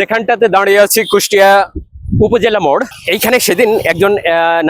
যেখানটাতে দাঁড়িয়ে আছি কুষ্টিয়া উপজেলা মোড়। এইখানে সেদিন একজন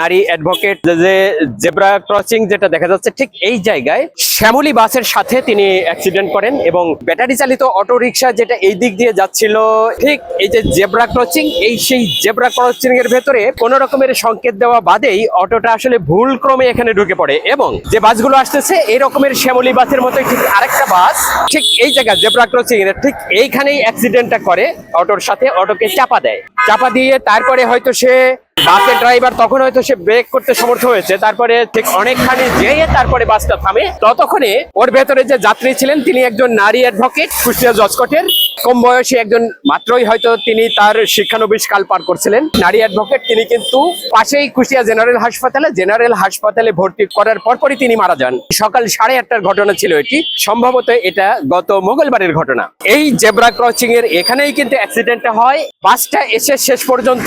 নারী অ্যাডভোকেট যে জেব্রা ক্রসিং যেটা দেখা যাচ্ছে, ঠিক এই জায়গায় শ্যামলী বাসের সাথে তিনি অ্যাক্সিডেন্ট করেন এবং ব্যাটারি চালিত অটো রিক্সা যেটা এই দিক দিয়ে যাচ্ছিল, ঠিক এই যে জেব্রা ক্রসিং এই সেই জেব্রা ক্রসিং এর ভেতরে কোন রকমের সংকেত দেওয়া বাদেই অটোটা আসলে ভুল ক্রমে এখানে ঢুকে পড়ে এবং যে বাসগুলো আসতেছে, এই রকমের শ্যামলী বাসের মতো ঠিক আরেকটা বাস, ঠিক এই জায়গা জেব্রা ক্রসিং এর ঠিক এইখানেই অ্যাক্সিডেন্টটা করে, অটোর সাথে অটোকে চাপা দেয়। চাপা দিয়ে তারপরে হয়তো সে বাসের ড্রাইভার তখন হয়তো সে ব্রেক করতে সমর্থ হয়েছে, তারপরে ঠিক অনেকখানি যেয়ে তারপরে বাসটা থামে। ততক্ষণে ওর ভেতরে যে যাত্রী ছিলেন, তিনি একজন নারী অ্যাডভোকেট কুষ্টিয়া জজকোটের। কম বয়সী একজন মাত্রই হয়তো তিনি তার শিক্ষানবিশ কাল পার করছিলেন। নারী অ্যাডভোকেট তিনি কিন্তু পাশেই কুষ্টিয়া জেনারেল হাসপাতালে জেনারেল হাসপাতালে ভর্তি করার পরপরই তিনি মারা যান। সকাল সাড়ে আটটার ঘটনা ছিল এটি। সম্ভবত এটা গত মঙ্গলবারের ঘটনা। এই জেব্রা ক্রসিং এর এখানেই কিন্তু অ্যাক্সিডেন্টটা হয়। বাসটা এসে শেষ পর্যন্ত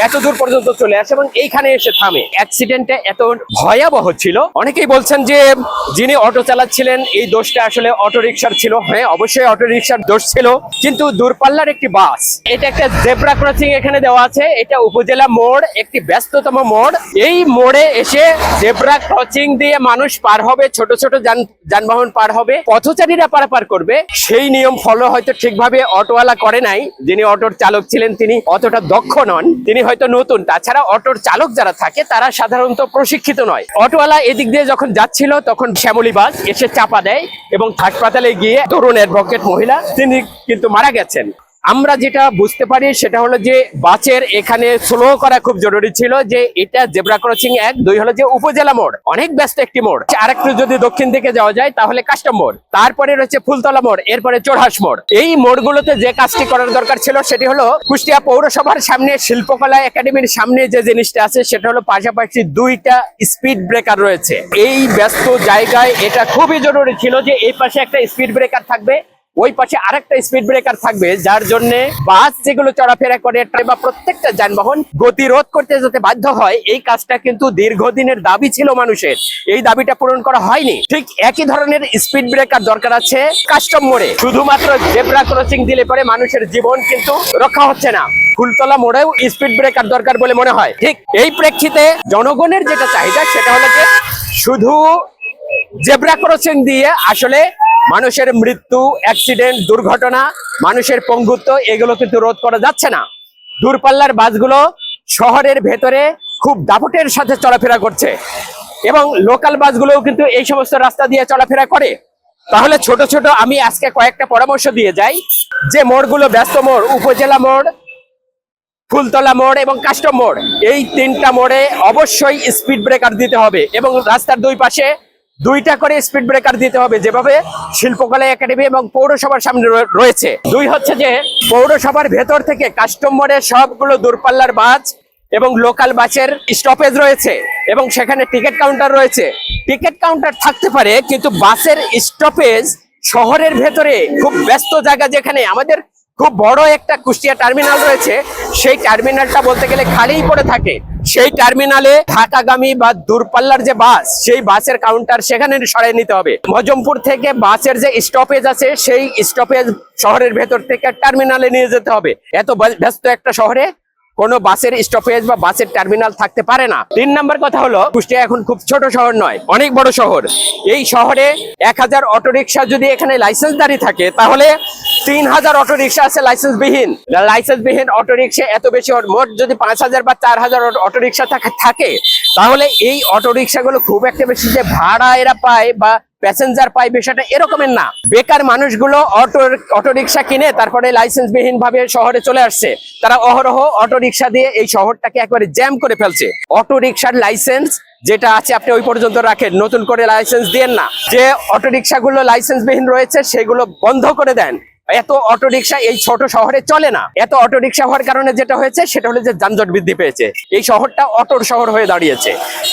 এত দূর পর্যন্ত চলে আসে এবং এইখানে এসে থামে। অ্যাক্সিডেন্টটা এত ভয়াবহ ছিল। অনেকেই বলছেন যে যিনি অটো চালাচ্ছিলেন, এই দোষটা আসলে অটো রিক্সার ছিল। হ্যাঁ অবশ্যই অটো রিক্সার দোষ ছিল, কিন্তু দূরপাল্লার একটি বাস। এটা একটা জেব্রা ক্রসিং এখানে দেওয়া আছে। এটা উপজেলা মোড়, একটি ব্যস্ততম মোড়। এই মোড়ে এসে জেব্রা ক্রসিং দিয়ে মানুষ পার হবে, ছোট ছোট যান- যানবাহন পার হবে। পথচারীরা পারাপার করবে। সেই নিয়ম ফলো হয়তো ঠিকভাবে অটোওয়ালা করে নাই। যিনি অটোর চালক ছিলেন, তিনি অতটা দক্ষ নন। তিনি হয়তো নতুন। তাছাড়া অটোর চালক যারা থাকে, তারা সাধারণত প্রশিক্ষিত নয়। অটোওয়ালা এদিক দিয়ে যখন যাচ্ছিল, তখন শ্যামলী বাস এসে চাপা দেয় এবং হাসপাতালে গিয়ে তরুণ অ্যাডভোকেট মহিলা, তিনি কিন্তু মারা গেছেন। আমরা যেটা বুঝতে পারি সেটা হলো যে বাসের এখানে স্লো করা খুব জরুরি ছিল যে এটা জেব্রা ক্রসিং এক, দুই হলো যে উপজেলা মোড়। অনেক ব্যস্ত একটি মোড়। আরেকটু যদি দক্ষিণ দিকে যাওয়া যায় তাহলে কাস্টম মোড়। তারপরে রয়েছে ফুলতলা মোড়, এরপরে চোরহাস মোড়। এই মোড়গুলোতে যে কাজটি করার দরকার ছিল সেটি হলো কুষ্টিয়া পৌরসভার সামনে শিল্পকলা একাডেমির সামনে যে জিনিসটা আছে সেটা হলো পাশাপাশি দুইটা স্পিড ব্রেকার রয়েছে। এই ব্যস্ত জায়গায় এটা খুবই জরুরি ছিল যে এই পাশে একটা স্পিড ব্রেকার থাকবে। ওই পাশে আরেকটা স্পিড ব্রেকার থাকবে, যার জন্য বাস যেগুলো চলাফেরা করে, ট্রেন বা প্রত্যেকটা যানবাহন গতিরোধ করতে যাতে বাধ্য হয়, এই কাজটা কিন্তু দীর্ঘদিনের দাবি ছিল মানুষের। এই দাবিটা পূরণ করা হয়নি। ঠিক একই ধরনের স্পিড ব্রেকার দরকার আছে কাস্টম মোড়ে। শুধুমাত্র জেব্রা ক্রসিং দিলে পরে মানুষের জীবন কিন্তু রক্ষা হচ্ছে না। ফুলতলা মোড়েও স্পিড ব্রেকার দরকার বলে মনে হয়। ঠিক এই প্রেক্ষিতে জনগণের যেটা চাহিদা, সেটা হলো যে শুধু জেব্রা ক্রসিং দিয়ে আসলে মানুষের মৃত্যু অ্যাক্সিডেন্ট দুর্ঘটনা, মানুষের পঙ্গুত্ব, এগুলো কিন্তু রোধ করা যাচ্ছে না। দূরপাল্লার বাসগুলো শহরের ভেতরে খুব দাপটের সাথে চলাফেরা করছে। এবং লোকাল বাসগুলোও কিন্তু এই সমস্ত রাস্তা দিয়ে চলাফেরা করে। তাহলে ছোট ছোট আমি আজকে কয়েকটা পরামর্শ দিয়ে যাই। যে মোড়গুলো ব্যস্ত মোড়, উপজেলা মোড়, ফুলতলা মোড় এবং কাস্টম মোড়, এই তিনটা মোড়ে অবশ্যই স্পিড ব্রেকার দিতে হবে এবং রাস্তার দুই পাশে দুইটা করে স্পিড ব্রেকার দিতে হবে যেভাবে শিল্পকলা একাডেমি এবং পৌরসভার সামনে রয়ে- রয়েছে। দুই হচ্ছে যে পৌরসভার ভেতর থেকে কাস্টম মোড়ে সবগুলো দূরপাল্লার বাস এবং লোকাল বাসের স্টপেজ রয়েছে এবং সেখানে টিকিট কাউন্টার রয়েছে। টিকিট কাউন্টার থাকতে পারে, কিন্তু বাসের স্টপেজ শহরের ভেতরে খুব ব্যস্ত জায়গা যেখানে আমাদের খুব বড় একটা কুষ্টিয়া টার্মিনাল রয়েছে। সেই টার্মিনালটা বলতে গেলে খালিই পড়ে থাকে। সেই টার্মিনালে ঢাকাগামী বা দূরপাল্লার যে বাস, সেই বাসের কাউন্টার সেখানে সরাই নিতে হবে। মজমপুর থেকে বাসের যে স্টপেজ আছে, সেই স্টপেজ শহরের ভেতর থেকে টার্মিনালে নিয়ে যেতে হবে। এত ব্যস্ত- একটা শহরে কোনো বাসের স্টপেজ বা বাসের টার্মিনাল থাকতে পারে না। তিন নম্বর কথা হলো, কুষ্টিয়া এখন খুব ছোট শহর নয়, অনেক বড় শহর। এই শহরে এক হাজার অটোরিকশা যদি এখানে লাইসেন্স দাঁড়িয়ে থাকে, তাহলে তিন হাজার অটোরিকশা আছে লাইসেন্স বিহীন লাইসেন্স বিহীন অটোরিকশা এত বেশি মোট যদি পাঁচ হাজার বা চার হাজার অটোরিকশা থাকে, তাহলে এই অটোরিকশাগুলো খুব একটা বেশি যে ভাড়া এরা পায় বা প্যাসেঞ্জার পাই বিষয়টা এরকমের না। বেকার মানুষগুলো অটো অটো রিক্সা কিনে তারপরে লাইসেন্স বিহীন ভাবে শহরে চলে আসছে। তারা অহরহ অটো রিক্সা দিয়ে এই শহরটাকে একবারে জ্যাম করে ফেলছে। অটো রিক্সার লাইসেন্স যেটা আছে আপনি ওই পর্যন্ত রাখেন, নতুন করে লাইসেন্স দেন না। যে অটো রিক্সাগুলো লাইসেন্স বিহীন রয়েছে, সেগুলো বন্ধ করে দেন। এত অটো রিক্সা এই ছোট শহরে চলে না। এত অটো রিক্সা হওয়ার কারণে যেটা হয়েছে, সেটা হলো যে যানজট বৃদ্ধি পেয়েছে। এই শহরটা অটোর শহর হয়ে দাঁড়িয়েছে।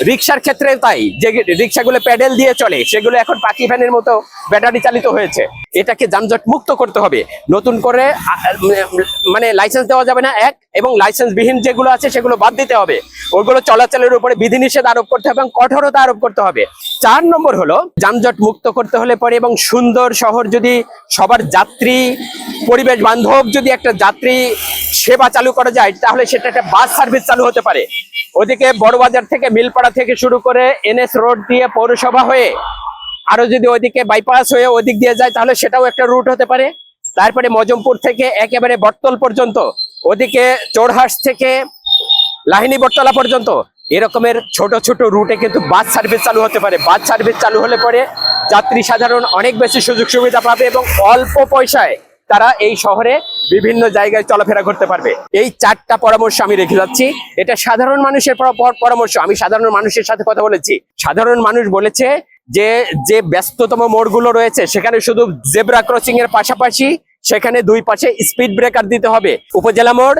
রিক্সার ক্ষেত্রে তাই। যে রিক্সাগুলো প্যাডেল দিয়ে চলে, সেগুলো এখন পাখি ফ্যানের মতো ব্যাটারি চালিত হয়েছে। এটাকে যানজট মুক্ত করতে হবে। নতুন করে মানে লাইসেন্স দেওয়া যাবে না, এক। এবং লাইসেন্সবিহীন যেগুলো আছে সেগুলো বাদ দিতে হবে। ওগুলো চলাচলের উপরে বিধিনিষেধ আরোপ করতে হবে এবং কঠোরতা আরোপ করতে হবে। চার নম্বর হলো, যানজট মুক্ত করতে হলে পরে এবং সুন্দর শহর যদি সবার যাত্রী, পরিবেশ বান্ধব যদি একটা যাত্রী সেবা চালু করা যায়, তাহলে সেটা একটা বাস সার্ভিস চালু হতে পারে। ওদিকে বড়বাজার থেকে মিলপাড়া থেকে শুরু করে এনএস রোড দিয়ে পৌরসভা হয়ে আরও যদি ওইদিকে বাইপাস হয়ে ওদিক দিয়ে যায়, তাহলে সেটাও একটা রুট হতে পারে। তারপরে মজমপুর থেকে একেবারে বটতল পর্যন্ত, ওদিকে চোরহাস থেকে লাহিনী বটতলা পর্যন্ত, এরকমের ছোট ছোট রুটে কিন্তু বাস সার্ভিস চালু হতে পারে। বাস সার্ভিস চালু হলে পরে যাত্রী সাধারণ অনেক বেশি সুযোগ সুবিধা পাবে এবং অল্প পয়সায় তারা এই শহরে বিভিন্ন জায়গায় চলাফেরা করতে পারবে। এই চারটা পরামর্শ আমি রেখে যাচ্ছি। এটা সাধারণ মানুষের পর- পর- পরামর্শ। আমি সাধারণ মানুষের সাথে কথা বলেছি। সাধারণ মানুষ বলেছে যে যে ব্যস্ততম মোড়গুলো রয়েছে, সেখানে শুধু জেব্রা ক্রসিং এর পাশাপাশি সেখানে দুই পাশে স্পিড ব্রেকার দিতে হবে। উপজেলা মোড়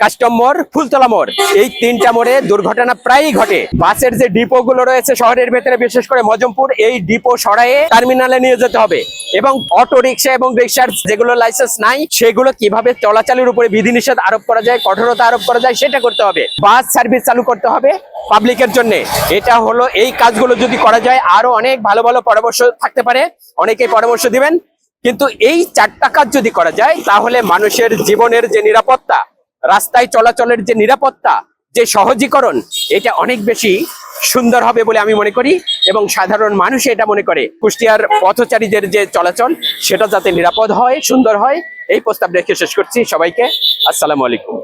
কাস্টম মোড়, ফুলতলা মোড়। এই তিনটা মোড়ে দুর্ঘটনা প্রায়ই ঘটে। বাসের যে ডিপো গুলো রয়েছে শহরের ভেতরে, বিশেষ করে মজমপুর, এই ডিপো সরায়ে টার্মিনালে নিয়ে যেতে হবে। এবং অটো রিক্সা এবং রিক্সার যেগুলো লাইসেন্স নাই, সেগুলো কীভাবে চলাচলের উপরে বিধিনিষেধ আরোপ করা যায়, কঠোরতা আরোপ করা যায়, সেটা করতে হবে। বাস সার্ভিস চালু করতে হবে পাবলিকের জন্য। এটা হলো এই কাজগুলো যদি করা যায়, আরও অনেক ভালো ভালো পরামর্শ থাকতে পারে। অনেকেই পরামর্শ দিবেন। কিন্তু এই চারটা কাজ যদি করা যায়, তাহলে মানুষের জীবনের যে নিরাপত্তা, রাস্তায় চলাচলের যে নিরাপত্তা, যে সহজীকরণ, এটা অনেক বেশি সুন্দর হবে বলে আমি মনে করি এবং সাধারণ মানুষ এটা মনে করে। কুষ্টিয়ার পথচারীদের যে চলাচল, সেটা যাতে নিরাপদ হয়, সুন্দর হয়, এই প্রস্তাব রেখে শেষ করছি সবাইকে। আসসালামু আলাইকুম।